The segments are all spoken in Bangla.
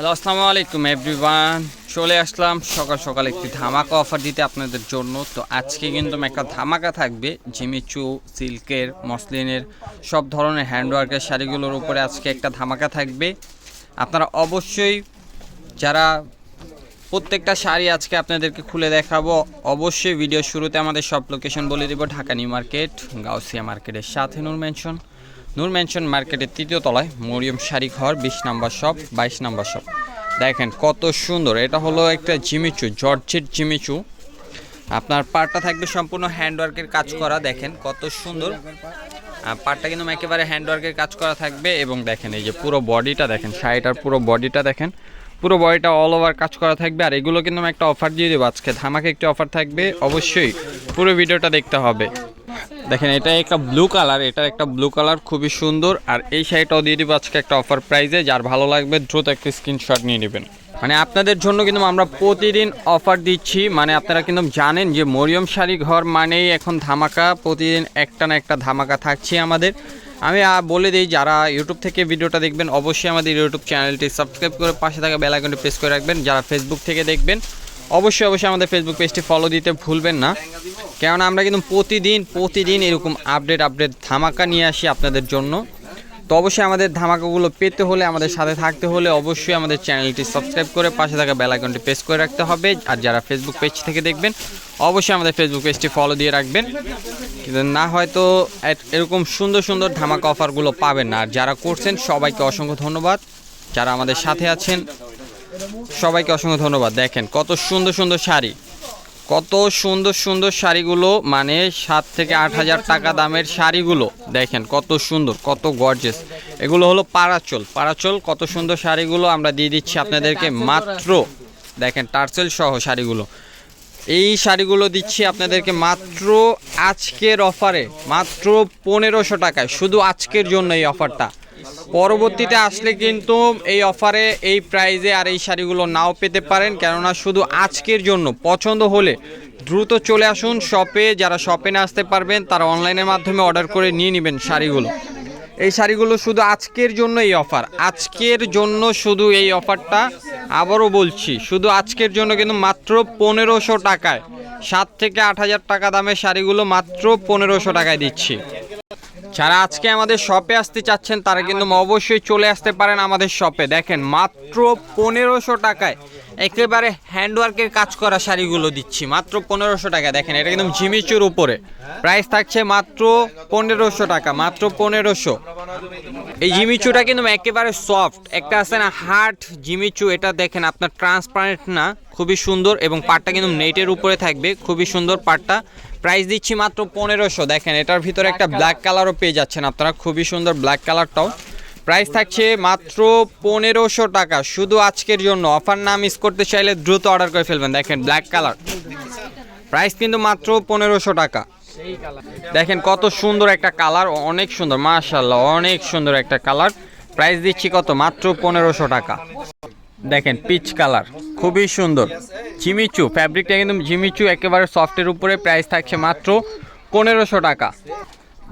হ্যালো আসসালামু আলাইকুম এভরিওয়ান চলে আসলাম সকাল সকাল একটি ধামাকা অফার দিতে আপনাদের জন্য। তো আজকে কিন্তু একটা ধামাকা থাকবে, জিমিচু সিল্কের, মসলিনের, সব ধরনের হ্যান্ডওয়ার্কের শাড়িগুলোর উপরে আজকে একটা ধামাকা থাকবে। আপনারা অবশ্যই যারা প্রত্যেকটা শাড়ি আজকে আপনাদেরকে খুলে দেখাবো, অবশ্যই ভিডিও শুরুতে আমাদের সব লোকেশন বলে দেবো, ঢাকা নিউ মার্কেট, গাউসিয়া মার্কেটের সাথে নূর মেনশন নূর মেনশন মার্কেটের তৃতীয় তলায় মরিয়ম শাড়ি ঘর বিশ নাম্বার শপ, বাইশ নাম্বার শপ। দেখেন কত সুন্দর। এটা হলো একটা জিমিচু জর্জের জিমিচু। আপনার পাড়টা থাকবে সম্পূর্ণ হ্যান্ডওয়ার্কের কাজ করা, দেখেন কত সুন্দর। পাড়টা কিন্তু একেবারে হ্যান্ডওয়ার্কের কাজ করা থাকবে এবং দেখেন এই যে পুরো বডিটা দেখেন, শাড়িটার পুরো বডিটা দেখেন। পুরো বডিটা অল ওভার কাজ করা থাকবে আর এগুলো কিন্তু একটা অফার দিয়ে দেবো। আজকে ধামাকে একটি অফার থাকবে, অবশ্যই পুরো ভিডিওটা দেখতে হবে। দেখেন এটা একটা ব্লু কালার এটা একটা ব্লু কালার খুবই সুন্দর। আর এই শাড়িটাও দিয়ে দিব আজকে একটা অফার প্রাইজে যার ভালো লাগবে দ্রুত একটা স্ক্রিনশট নিয়ে নেবেন। মানে আপনাদের জন্য কিন্তু আমরা প্রতিদিন অফার দিচ্ছি মানে আপনারা কিন্তু জানেন যে মরিয়ম শাড়ি ঘর মানেই এখন ধামাকা, প্রতিদিন একটা না একটা ধামাকা থাকছে আমাদের। আমি বলে দিই, যারা ইউটিউব থেকে ভিডিওটা দেখবেন, অবশ্যই আমাদের ইউটিউব চ্যানেলটি সাবস্ক্রাইব করে পাশে থাকা বেল আইকনটি প্রেস করে রাখবেন। যারা ফেসবুক থেকে দেখবেন, অবশ্যই অবশ্যই আমাদের ফেসবুক পেজটি ফলো দিতে ভুলবেন না। কেননা আমরা কিন্তু প্রতিদিন প্রতিদিন এরকম আপডেট আপডেট ধামাকা নিয়ে আসি আপনাদের জন্য। তো অবশ্যই আমাদের ধামাকাগুলো পেতে হলে, আমাদের সাথে থাকতে হলে অবশ্যই আমাদের চ্যানেলটি সাবস্ক্রাইব করে পাশে থাকা বেল আইকনটি প্রেস করে রাখতে হবে। আর যারা ফেসবুক পেজ থেকে দেখবেন, অবশ্যই আমাদের ফেসবুক পেজটি ফলো দিয়ে রাখবেন। কিন্তু না হয়তো এরকম সুন্দর সুন্দর ধামাকা অফারগুলো পাবেন না। আর যারা করছেন, সবাইকে অসংখ্য ধন্যবাদ। যারা আমাদের সাথে আছেন, সবাইকে অসংখ্য ধন্যবাদ। দেখেন কত সুন্দর সুন্দর শাড়ি। কত সুন্দর সুন্দর শাড়িগুলো মানে সাত থেকে আট হাজার টাকা দামের শাড়িগুলো। দেখেন কত সুন্দর, কত গর্জেস এগুলো হলো পারাচল। পারাচল, কত সুন্দর শাড়িগুলো আমরা দিয়ে দিচ্ছি আপনাদেরকে মাত্র। দেখেন টার্সেল সহ শাড়িগুলো। এই শাড়িগুলো দিচ্ছি আপনাদেরকে মাত্র আজকের অফারে, মাত্র পনেরোশো টাকায়। শুধু আজকের জন্য এই অফারটা। পরবর্তীতে আসলে কিন্তু এই অফারে এই প্রাইজে আর এই শাড়িগুলো নাও পেতে পারেন। কেননা শুধু আজকের জন্য, পছন্দ হলে দ্রুত চলে আসুন শপে যারা শপে না আসতে পারবেন, তারা অনলাইনের মাধ্যমে অর্ডার করে নিয়ে নেবেন শাড়িগুলো। এই শাড়িগুলো শুধু আজকের জন্য এই অফার আজকের জন্য শুধু এই অফারটা আবারও বলছি, শুধু আজকের জন্য কিন্তু মাত্র পনেরোশো টাকায়, সাত থেকে আট হাজার টাকা দামের শাড়িগুলো মাত্র পনেরোশো টাকায় দিচ্ছি। যারা আজকে আমাদের শপে আসতে চাচ্ছেন, তারা কিন্তু অবশ্যই চলে আসতে পারেন আমাদের শপে দেখেন, মাত্র পনেরোশো টাকায় একেবারে হ্যান্ডওয়ার্কের কাজ করা শাড়িগুলো দিচ্ছি, মাত্র পনেরোশো টাকা দেখেন, এটা কিন্তু ঝিমিচুর উপরে। প্রাইস থাকছে মাত্র পনেরোশো টাকা, মাত্র পনেরোশো। এই জিমিচুটা কিন্তু একেবারে সফট একটা আছে না হার্ড জিমিচু এটা দেখেন আপনার ট্রান্সপারেন্ট না খুবই সুন্দর এবং পাটটা কিন্তু নেটের উপরে থাকবে খুবই সুন্দর পাটটা। প্রাইস দিচ্ছি মাত্র পনেরোশো দেখেন এটার ভিতরে একটা ব্ল্যাক কালারও পেয়ে যাচ্ছেন আপনারা খুবই সুন্দর ব্ল্যাক কালারটাও প্রাইস থাকছে মাত্র পনেরোশো টাকা শুধু আজকের জন্য। অফার না মিস করতে চাইলে দ্রুত অর্ডার করে ফেলবেন দেখেন ব্ল্যাক কালার প্রাইস কিন্তু মাত্র পনেরোশো টাকা। দেখেন কত সুন্দর একটা কালার, অনেক সুন্দর মাশাল্লাহ অনেক সুন্দর একটা কালার। প্রাইস দিচ্ছি কত? মাত্র পনেরোশো টাকা। দেখেন, পিচ কালার, খুবই সুন্দর। ঝিমিচু ফ্যাব্রিকটা কিন্তু জিমিচু একেবারে সফটের উপরে প্রাইস থাকছে মাত্র পনেরোশো টাকা।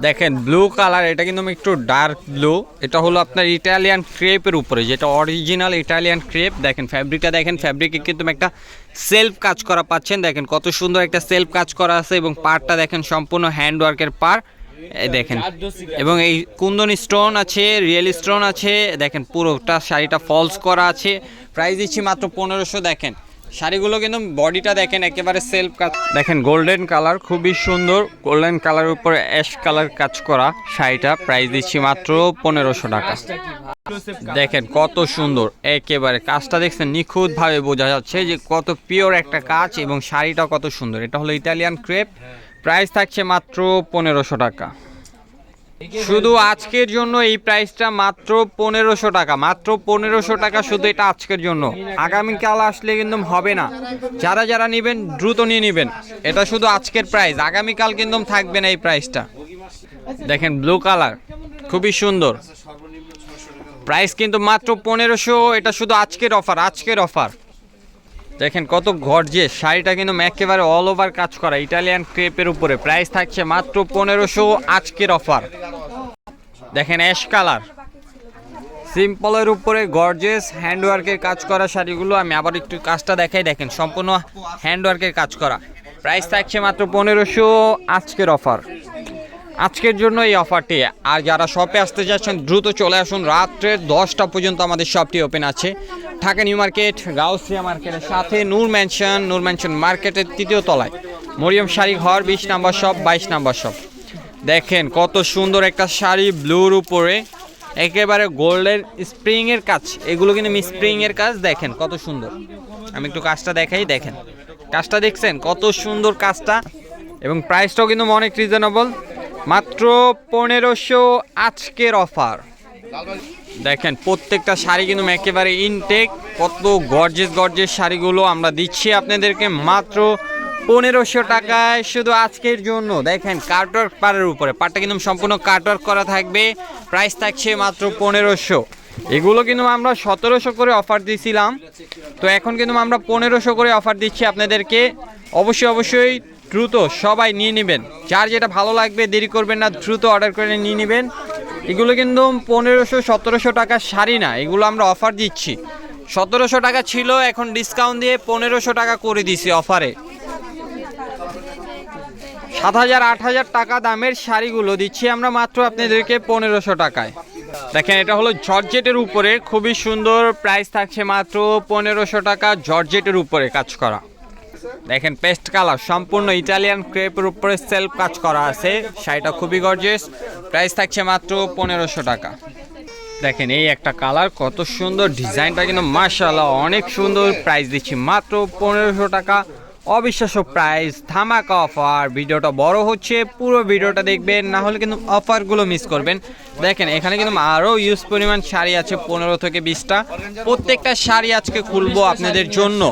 দেখেন ব্লু কালার, এটা কিন্তু একটু ডার্ক ব্লু এটা হলো আপনার ইটালিয়ান ক্রেপের উপরে, যেটা অরিজিনাল ইটালিয়ান ক্রেপ দেখেন ফ্যাব্রিকটা দেখেন ফ্যাব্রিকে কিন্তু একটা সেলফ কাজ করা পাচ্ছেন, দেখেন কত সুন্দর একটা সেলফ কাজ করা আছে এবং পারটা দেখেন সম্পূর্ণ হ্যান্ড ওয়ার্কের পার দেখেন। এবং এই কুন্দন স্টোন আছে, রিয়েল স্টোন আছে, দেখেন পুরোটা শাড়িটা ফলস করা আছে। প্রাইস দিচ্ছি মাত্র পনেরোশো, দেখেন। শাড়িগুলো কিন্তু বডিটা দেখেন একেবারে সেলফ কাজ দেখেন গোল্ডেন কালার খুবই সুন্দর। গোল্ডেন কালার উপরে অ্যাশ কালার কাজ করা শাড়িটা। প্রাইস দিচ্ছি মাত্র পনেরোশো টাকা। দেখেন, কত সুন্দর। একেবারে কাজটা দেখছেন, নিখুঁতভাবে বোঝা যাচ্ছে যে কত পিওর একটা কাজ এবং শাড়িটা কত সুন্দর। এটা হলো ইটালিয়ান ক্রেপ প্রাইস থাকছে মাত্র পনেরোশো টাকা। শুধু আজকের জন্য এই প্রাইসটা মাত্র পনেরোশো টাকা, মাত্র পনেরোশো টাকা শুধু এটা আজকের জন্য। আগামীকাল আসলে কিন্তু হবে না। যারা যারা নেবেন, দ্রুত নিয়ে নেবেন। এটা শুধু আজকের প্রাইস আগামীকাল কিন্তু থাকবে না এই প্রাইসটা দেখেন ব্লু কালার খুবই সুন্দর। প্রাইস কিন্তু মাত্র পনেরোশো, এটা শুধু আজকের অফার আজকের অফার দেখেন কত গর্জে শাড়িটা কিন্তু একেবারে অল ওভার কাজ করা ইটালিয়ান ক্রেপের উপরে। প্রাইস থাকছে মাত্র পনেরোশো আজকের অফার দেখেন অ্যাশ কালার সিম্পলের উপরে গর্জেস হ্যান্ডওয়ার্কের কাজ করা শাড়িগুলো, আমি আবার একটু কাজটা দেখাই, দেখেন সম্পূর্ণ হ্যান্ডওয়ার্কের কাজ করা। প্রাইস থাকছে মাত্র পনেরোশো আজকের অফার আজকের জন্য এই অফারটি আর যারা শপে আসতে যাচ্ছেন, দ্রুত চলে আসুন। রাত্রে দশটা পর্যন্ত আমাদের শপটি ওপেন আছে। ঢাকা নিউ মার্কেট, গাউসিয়া মার্কেটের সাথে নূর ম্যানশন নূর ম্যানশন মার্কেটের তৃতীয় তলায়। মরিয়ম শাড়ি ঘর, বিশ নাম্বার শপ বাইশ নাম্বার শপ দেখেন কত সুন্দর একটা শাড়ি ব্লুর উপরে। একেবারে গোল্ডের স্প্রিংয়ের কাজ। এগুলো কিন্তু স্প্রিংয়ের কাজ। দেখেন কত সুন্দর। আমি একটু কাজটা দেখাই, দেখেন। কাজটা দেখছেন? কত সুন্দর কাজটা। এবং প্রাইসটাও কিন্তু অনেক রিজনেবল মাত্র পনেরোশো আজকের অফার। দেখেন, প্রত্যেকটা শাড়ি কিন্তু একেবারে ইনটেক কত গর্জেস গর্জেস শাড়িগুলো আমরা দিচ্ছি আপনাদেরকে মাত্র পনেরোশো টাকায় শুধু আজকের জন্য। দেখেন কার্টওয়ার্ক পাড়ের উপরে। পাটটা কিন্তু সম্পূর্ণ কার্টওয়ার্ক করা থাকবে। প্রাইস থাকছে মাত্র পনেরোশো। এগুলো কিন্তু আমরা সতেরোশো করে অফার দিয়েছিলাম। তো এখন কিন্তু আমরা পনেরোশো করে অফার দিচ্ছি আপনাদেরকে। অবশ্যই অবশ্যই দ্রুত সবাই নিয়ে নেবেন। যার যেটা ভালো লাগবে, দেরি করবেন না, দ্রুত অর্ডার করে নিয়ে নেবেন। এগুলো কিন্তু পনেরোশো, সতেরোশো টাকার শাড়ি না, এগুলো আমরা অফার দিচ্ছি। সতেরোশো টাকা ছিল, এখন ডিসকাউন্ট দিয়ে পনেরোশো টাকা করে দিছি অফারে সাত হাজার, আট হাজার টাকা দামের শাড়িগুলো দিচ্ছি আমরা মাত্র আপনাদেরকে পনেরোশো টাকায়। দেখেন, এটা হলো জর্জেটের উপরে, খুবই সুন্দর প্রাইস থাকছে মাত্র পনেরোশো টাকা জর্জেটের উপরে কাজ করা। দেখেন পেস্ট কালার সম্পূর্ণ ইটালিয়ান ক্রেপের উপরে সেলফ কাজ করা আছে। শাড়িটা খুবই গর্জেস প্রাইস থাকছে মাত্র পনেরোশো টাকা। দেখেন, এই একটা কালার কত সুন্দর ডিজাইনটা কিন্তু মার্শাল্লাহ অনেক সুন্দর। প্রাইস দিচ্ছি মাত্র পনেরোশো টাকা। অবিশ্বাস্য প্রাইস ধামাকা অফার ভিডিওটা বড় হচ্ছে, পুরো ভিডিওটা দেখবেন, না হলে কিন্তু অফারগুলো মিস করবেন। দেখেন, এখানে কিন্তু আরও ইউজ পরিমাণ শাড়ি আছে, পনেরো থেকে বিশটা। প্রত্যেকটা শাড়ি আজকে খুলবো আপনাদের জন্য।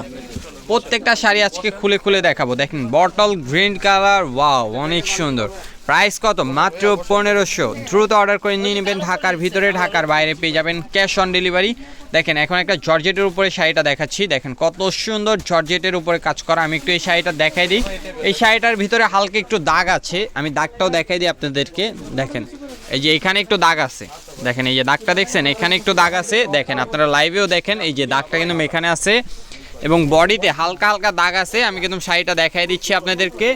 প্রত্যেকটা শাড়ি আজকে খুলে খুলে দেখাবো। দেখেন বটল গ্রিন কালার ওয়াও অনেক সুন্দর। প্রাইস কত? মাত্র পনেরোশো। দ্রুত অর্ডার করে নিয়ে নেবেন ঢাকার ভিতরে, ঢাকার বাইরে পেয়ে যাবেন ক্যাশ অন ডেলিভারি দেখেন, এখন একটা জর্জেটের উপরে শাড়িটা দেখাচ্ছি। দেখেন, কত সুন্দর জর্জেটের উপরে কাজ করা। আমি একটু এই শাড়িটা দেখাই দিই। এই শাড়িটার ভিতরে হালকা একটু দাগ আছে। আমি দাগটাও দেখাই দিই আপনাদেরকে। দেখেন, এই যে এখানে একটু দাগ আছে। দেখেন, এই যে দাগটা দেখছেন? এখানে একটু দাগ আছে। দেখেন, আপনারা লাইভেও দেখেন, এই যে দাগটা কিন্তু এখানে আছে। এবং বডিতে হালকা হালকা দাগ আছে, আমি কিন্তু শাড়িটা দেখাই দিচ্ছি আপনাদেরকে।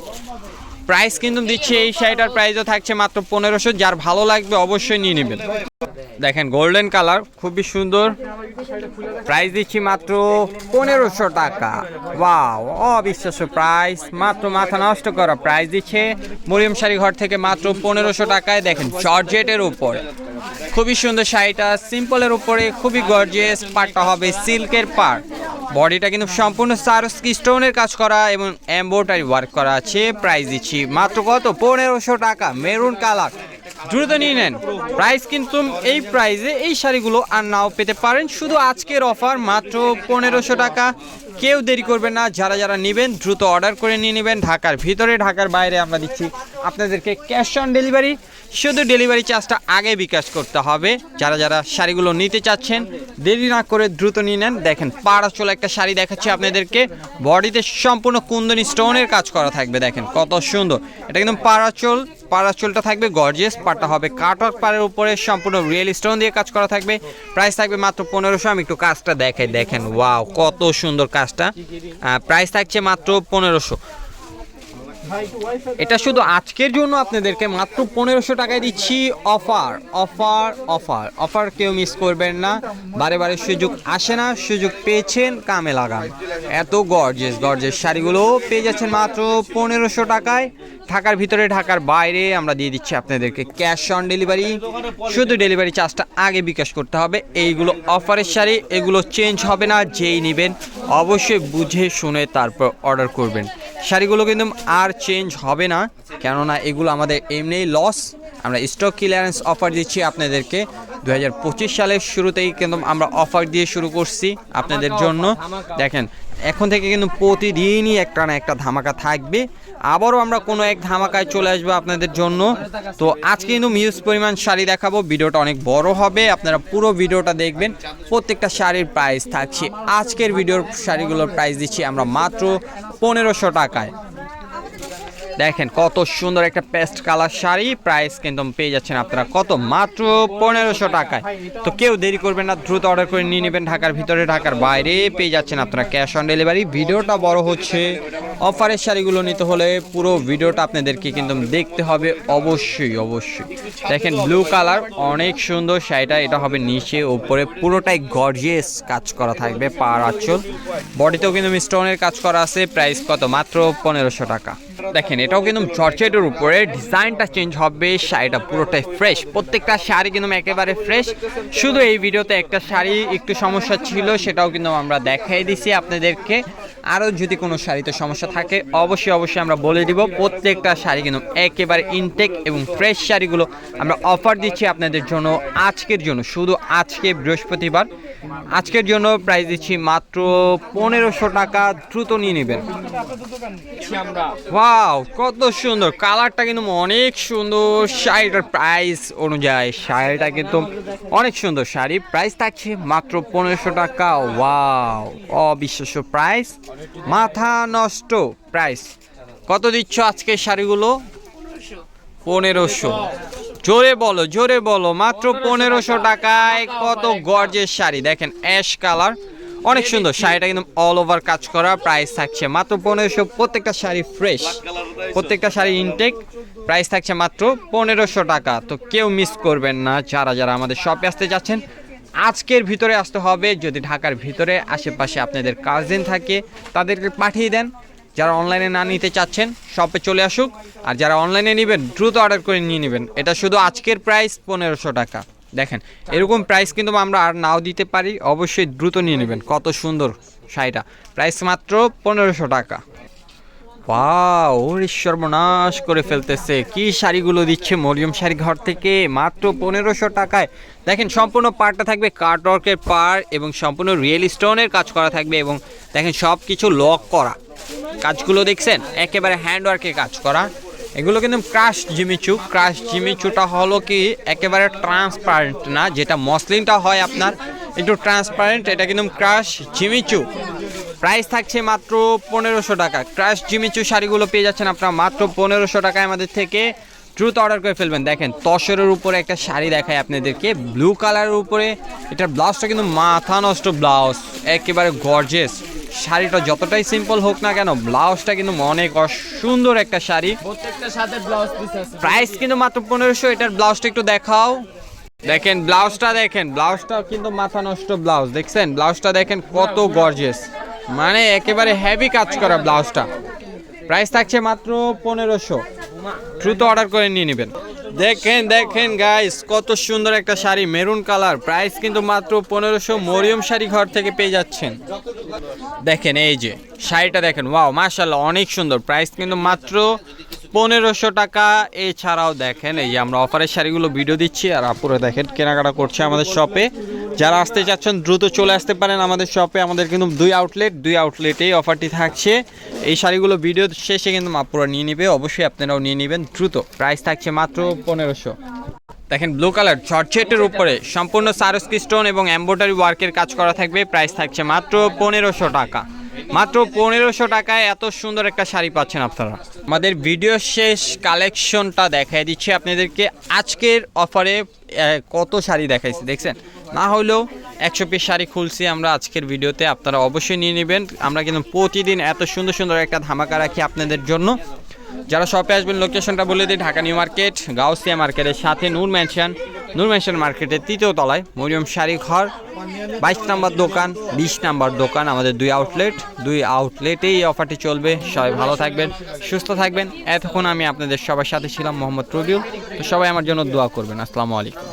প্রাইস কিন্তু দিচ্ছি, এই শাড়িটার প্রাইসও থাকছে মাত্র পনেরোশো, যার ভালো লাগবে অবশ্যই নিয়ে নেবেন। দেখেন গোল্ডেন কালার খুবই সুন্দর। প্রাইস দিচ্ছি মাত্র পনেরোশো টাকা। ওয়াও অবিশ্বাস্য প্রাইস মাত্র মাথা নষ্ট করা প্রাইস দিচ্ছে। মরিয়ম শাড়ি ঘর থেকে মাত্র পনেরোশো টাকায়, দেখেন জর্জেটের উপরে। খুবই সুন্দর শাড়িটা সিম্পলের উপরে, খুবই গর্জিয়াস পাটটা হবে সিল্কের পাট। বডিটা কিন্তু সম্পূর্ণ সারস্কি স্টোনের কাজ করা এবং এম্বোটারি ওয়ার্ক করা আছে। প্রাইস দিচ্ছি মাত্র কত? পনেরোশো টাকা। মেরুন কালার দ্রুত নিয়ে নেন। প্রাইস কিন্তু এই প্রাইজে এই শাড়িগুলো আর নাও পেতে পারেন। শুধু আজকের অফার মাত্র পনেরোশো টাকা। কেউ দেরি করবেন না, যারা যারা নেবেন দ্রুত অর্ডার করে নিয়ে নেবেন। ঢাকার ভিতরে, ঢাকার বাইরে আমরা দিচ্ছি আপনাদেরকে ক্যাশ অন ডেলিভারি। শুধু ডেলিভারি চার্জটা আগে বিকাশ করতে হবে। যারা যারা শাড়িগুলো নিতে চাচ্ছেন, দেরি না করে দ্রুত নিয়ে নেন। দেখেন পাড়া চলে একটা শাড়ি দেখাচ্ছি আপনাদেরকে। বডিতে সম্পূর্ণ কুন্দনি স্টোনের কাজ করা থাকবে, দেখেন কত সুন্দর। এটা কিন্তু পাড়াচল পাড়াচলটা থাকবে গর্জেস পাড়টা হবে কাটক পাড়ের উপরে সম্পূর্ণ রিয়েল স্টোন দিয়ে কাজ করা থাকবে। প্রাইস থাকবে মাত্র পনেরোশো, আমি একটু কাজটা দেখাই দেখেন ওয়াও কত সুন্দর কাজটা। প্রাইস থাকছে মাত্র পনেরোশো। এটা শুধু আজকের জন্য আপনাদেরকে মাত্র পনেরোশো টাকায় দিচ্ছি অফার অফার অফার। অফার কেউ মিস করবেন না। বারে বারে সুযোগ আসে না, সুযোগ পেয়েছেন কামে লাগান। এত গর্জেস গর্জেস শাড়িগুলো পেয়ে যাচ্ছেন মাত্র পনেরোশো টাকায়। ঢাকার ভিতরে, ঢাকার বাইরে আমরা দিয়ে দিচ্ছি আপনাদেরকে ক্যাশ অন ডেলিভারি শুধু ডেলিভারি চার্জটা আগে বিকাশ করতে হবে। এইগুলো অফারের শাড়ি, এগুলো চেঞ্জ হবে না, যেই নেবেন অবশ্যই বুঝে শুনে তারপর অর্ডার করবেন। শাড়িগুলো কিন্তু আর চেঞ্জ হবে না, কেননা এগুলো আমাদের এমনিই লস আমরা স্টক ক্লিয়ারেন্স অফার দিচ্ছি আপনাদেরকে। দু হাজার পঁচিশ সালের শুরুতেই কিন্তু আমরা অফার দিয়ে শুরু করছি আপনাদের জন্য। দেখেন, এখন থেকে কিন্তু প্রতিদিনই একটা না একটা ধামাকা থাকবে। আবারও আমরা কোনো এক ধামাকায় চলে আসব আপনাদের জন্য। তো আজকে কিন্তু মিউজ পরিমাণ শাড়ি দেখাবো, ভিডিওটা অনেক বড় হবে, আপনারা পুরো ভিডিওটা দেখবেন, প্রত্যেকটা শাড়ির প্রাইস থাকছে। আজকের ভিডিওর শাড়িগুলোর প্রাইস দিচ্ছি আমরা মাত্র পনেরোশো টাকায়। দেখেন কত সুন্দর একটা পেস্ট কালার শাড়ি। প্রাইস কিন্তু পেয়ে যাচ্ছেন আপনারা কত? মাত্র পনেরোশো টাকায়। তো কেউ দেরি করবেন না, দ্রুত অর্ডার করে নিয়ে নেবেন ঢাকার ভিতরে, ঢাকার বাইরে। পেয়ে যাচ্ছেন আপনারা ক্যাশ অন ডেলিভারি ভিডিওটা বড় হচ্ছে। অফারের শাড়িগুলো নিতে হলে পুরো ভিডিওটা আপনাদেরকে কিন্তু দেখতে হবে। অবশ্যই অবশ্যই। দেখেন ব্লু কালার অনেক সুন্দর শাড়িটা। এটা হবে নিচে, উপরে। পুরোটাই গর্জিয়াস কাজ করা থাকবে পার আঁচল বডিতেও কিন্তু স্টোনের কাজ করা আছে। প্রাইস কত? মাত্র পনেরোশো টাকা। দেখেন, এটাও কিন্তু জর্জেটের উপরে ডিজাইনটা চেঞ্জ হবে, শাড়িটা পুরোটাই ফ্রেশ প্রত্যেকটা শাড়ি কিন্তু একেবারে ফ্রেশ শুধু এই ভিডিওতে একটা শাড়ি একটু সমস্যা ছিল, সেটাও কিন্তু আমরা দেখাই দিছি আপনাদেরকে। আরও যদি কোনো শাড়িতে সমস্যা থাকে, অবশ্যই অবশ্যই আমরা বলে দিব, প্রত্যেকটা শাড়ি কিন্তু একেবারে ইনটেক এবং ফ্রেশ শাড়িগুলো আমরা অফার দিচ্ছি আপনাদের জন্য, আজকের জন্য, শুধু আজকে বৃহস্পতিবার। আজকের জন্য প্রাইস দিচ্ছি মাত্র পনেরোশো টাকা, দ্রুত নিয়ে নেবেন। ওয়াও কত সুন্দর। কালারটা কিন্তু অনেক সুন্দর। শাড়িটার প্রাইস অনুযায়ী শাড়িটা কিন্তু অনেক সুন্দর শাড়ি। প্রাইস থাকছে মাত্র পনেরোশো টাকা। ওয়াও অবিশ্বাস্য প্রাইস মাথা নষ্ট প্রাইস কত দিচ্ছ আজকে শাড়িগুলো? পনেরোশো। জোরে বলো জোরে বলো, মাত্র পনেরোশো টাকায় কত গর্জের শাড়ি? দেখেন অ্যাশ কালার অনেক সুন্দর শাড়িটা কিন্তু অল ওভার কাজ করা প্রাইস থাকছে মাত্র পনেরোশো, প্রত্যেকটা শাড়ি ফ্রেশ প্রত্যেকটা শাড়ি ইনটেক প্রাইস থাকছে মাত্র পনেরোশো টাকা। তো কেউ মিস করবেন না, যারা যারা আমাদের শপে আসতে যাচ্ছেন, আজকের ভিতরে আসতে হবে, যদি ঢাকার ভিতরে আশেপাশে আপনাদের কাজিন থাকে, তাদেরকে পাঠিয়ে দেন। যারা অনলাইনে না নিতে চাচ্ছেন শপে চলে আসুক। আর যারা অনলাইনে নেবেন, দ্রুত অর্ডার করে নিয়ে নেবেন। এটা শুধু আজকের প্রাইস পনেরোশো টাকা। দেখেন, এরকম প্রাইস কিন্তু আমরা আর নাও দিতে পারি, অবশ্যই দ্রুত নিয়ে নেবেন। কত সুন্দর শাড়িটা। প্রাইস মাত্র পনেরোশো টাকা। ওয়াও ওরে সর্বনাশ করে ফেলতেছে। কি শাড়িগুলো দিচ্ছে মরিয়ম শাড়ি ঘর থেকে? মাত্র পনেরোশো টাকায়। দেখেন, সম্পূর্ণ পার্টটা থাকবে কার্টওয়ার্কের পার এবং সম্পূর্ণ রিয়েল স্টোনের কাজ করা থাকবে এবং দেখেন সব কিছু লক করা। কাজগুলো দেখছেন? একেবারে হ্যান্ডওয়ার্কে কাজ করা। এগুলো কিন্তু ক্রাশ জিমিচু ক্রাশ জিমিচুটা হলো কি, একেবারে ট্রান্সপারেন্ট না, যেটা মসলিনটা হয় আপনার, একটু ট্রান্সপারেন্ট এটা কিন্তু ক্রাশ জিমিচু প্রাইস থাকছে মাত্র পনেরোশো টাকা। ক্রাশ জিমিচু শাড়িগুলো পেয়ে যাচ্ছেন আপনারা মাত্র পনেরোশো টাকায় আমাদের থেকে। দ্রুত অর্ডার করে ফেলবেন। দেখেন, তসরের উপরে একটা শাড়ি দেখায় আপনাদেরকে। ব্লু কালারের উপরে, এটার ব্লাউজটা কিন্তু মাথা নষ্ট ব্লাউজ একেবারে গর্জেস শাড়িটা যতটাই সিম্পল হোক না কেন ব্লাউজটা কিন্তু অনেক সুন্দর একটা শাড়ি। প্রত্যেকটার সাথে ব্লাউজ পিস আছে। প্রাইস কিন্তু মাত্র পনেরোশো এটার ব্লাউজটা একটু দেখাও। দেখেন ব্লাউজটা দেখেন ব্লাউজটা কিন্তু মাথা নষ্ট ব্লাউজ দেখছেন? ব্লাউজটা দেখেন কত গর্জেস মানে একেবারে হেভি কাজ করা ব্লাউজটা প্রাইস থাকছে মাত্র পনেরোশো। দ্রুত অর্ডার করে নিয়ে নেবেন। দেখেন দেখেন গাইস কত সুন্দর একটা শাড়ি মেরুন কালার প্রাইস কিন্তু মাত্র পনেরোশো মরিয়ম শাড়ি ঘর থেকে পেয়ে যাচ্ছেন। দেখেন, এই যে, শাড়িটা দেখেন ওয়াও মাশাল্লাহ অনেক সুন্দর প্রাইস কিন্তু মাত্র পনেরোশো টাকা। এছাড়াও দেখেন, এই যে আমরা অফারের শাড়িগুলো ভিডিও দিচ্ছি, আর আপুরে দেখেন কেনাকাটা করছে আমাদের শপে যারা আসতে চাচ্ছেন, দ্রুত চলে আসতে পারেন আমাদের শপে আমাদের কিন্তু দুই আউটলেট দুই আউটলেটেই অফারটি থাকছে। এই শাড়িগুলো ভিডিও শেষে কিন্তু আপুরা নিয়ে নেবে, অবশ্যই আপনারাও নিয়ে নেবেন। দ্রুত প্রাইস থাকছে মাত্র পনেরোশো। দেখেন ব্লু কালার জর্জেটের উপরে সম্পূর্ণ সারস্কি স্টোন এবং এম্ব্রয়ডারি ওয়ার্কের কাজ করা থাকবে। প্রাইস থাকছে মাত্র পনেরোশো টাকা। মাত্র পনেরোশো টাকায় এত সুন্দর একটা শাড়ি পাচ্ছেন আপনারা। আমাদের ভিডিও শেষ কালেকশনটা দেখাই দিচ্ছি আপনাদেরকে। আজকের অফারে কত শাড়ি দেখাইছি, দেখছেন? না হলেও একশো পিস শাড়ি খুলছি আমরা আজকের ভিডিওতে, আপনারা অবশ্যই নিয়ে নেবেন। আমরা কিন্তু প্রতিদিন এত সুন্দর সুন্দর একটা ধামাকা রাখি আপনাদের জন্য। যারা শপে আসবেন লোকেশনটা বলে দিই, ঢাকা নিউ মার্কেট, গাউসিয়া মার্কেটের সাথে নূর ম্যানশন নূর ম্যানশন মার্কেটের তৃতীয় তলায় মরিয়ম শাড়ি ঘর, বাইশ নাম্বার দোকান, বিশ নাম্বার দোকান, আমাদের দুই আউটলেট দুই আউটলেটেই এই অফারটি চলবে। সবাই ভালো থাকবেন, সুস্থ থাকবেন। এতক্ষণ আমি আপনাদের সবার সাথে ছিলাম মোহাম্মদ রবিউ তো সবাই আমার জন্য দোয়া করবেন। আসসালামু আলাইকুম।